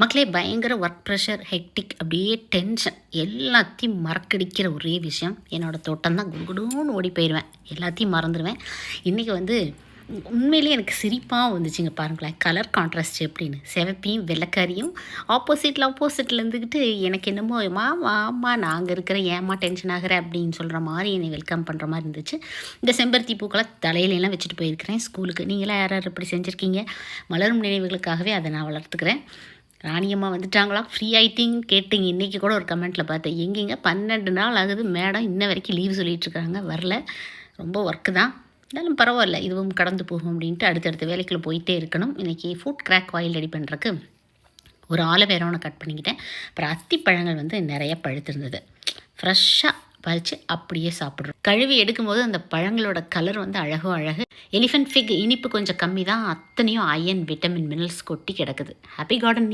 மக்களே பயங்கர work pressure hectic அப்படியே டென்ஷன் எல்லாத்தையும் மறக்கடிக்கிற ஒரே விஷயம் என்னோடய தோட்டம் தான். குடுகுடுன்னு ஓடி போயிடுவேன் எல்லாத்தையும் மறந்துடுவேன் இன்றைக்கி வந்து உண்மையிலேயே எனக்கு சிரிப்பாக வந்துச்சுங்க பாருங்களேன். கலர் கான்ட்ராஸ்ட் எப்படின்னு. செவப்பியும் வெள்ளைக்காரியும் ஆப்போசிட்டில் ஆப்போசிட்டில் இருந்துக்கிட்டு எனக்கு என்னமோ மாமா ஆமா நாங்கள் இருக்கிற ஏமா டென்ஷன் ஆகிற? அப்படின்னு சொல்கிற மாதிரி என்னை வெல்கம் பண்ணுற மாதிரி இருந்துச்சு. இந்த செம்பருத்தி பூக்களை தலையிலலாம் வச்சுட்டு போயிருக்கிறேன் ஸ்கூலுக்கு நீங்களாம் யார் யார் இப்படி செஞ்சுருக்கீங்க? மலரும் நினைவுகளுக்காகவே அதை நான் வளர்த்துக்கிறேன். ராணியம்மா வந்துட்டாங்களா? ஃப்ரீ ஆயிட்டிங் கேட்டிங்க. இன்றைக்கி கூட ஒரு கமெண்ட்டில் பார்த்தேன். எங்கேங்க? பன்னெண்டு நாள் ஆகுது. மேடம் இன்ன வரைக்கும் லீவ் சொல்லிகிட்ருக்காங்க வரல. ரொம்ப ஒர்க்கு தான். இருந்தாலும் பரவாயில்ல. இதுவும் கடந்து போகும் அப்படின்ட்டு அடுத்தடுத்த வேலைக்குள்ளே போயிட்டே இருக்கணும். இன்றைக்கி ஃபுட் கிராக் வாயில் ரெடி பண்ணுறக்கு ஒரு ஆலோவேராவை கட் பண்ணிக்கிட்டேன். அப்புறம் அத்தி பழங்கள் வந்து நிறைய பழுத்திருந்தது. ஃப்ரெஷ்ஷாக பறித்து அப்படியே சாப்பிட்றோம். கழுவி எடுக்கும்போது அந்த பழங்களோட கலர் வந்து அழகோ அழகு. எலிஃபென்ட் ஃபிக் இனிப்பு கொஞ்சம் கம்மி தான் அத்தனையும் அயன் விட்டமின் மினரல்ஸ் கொட்டி கிடக்குது. Happy garden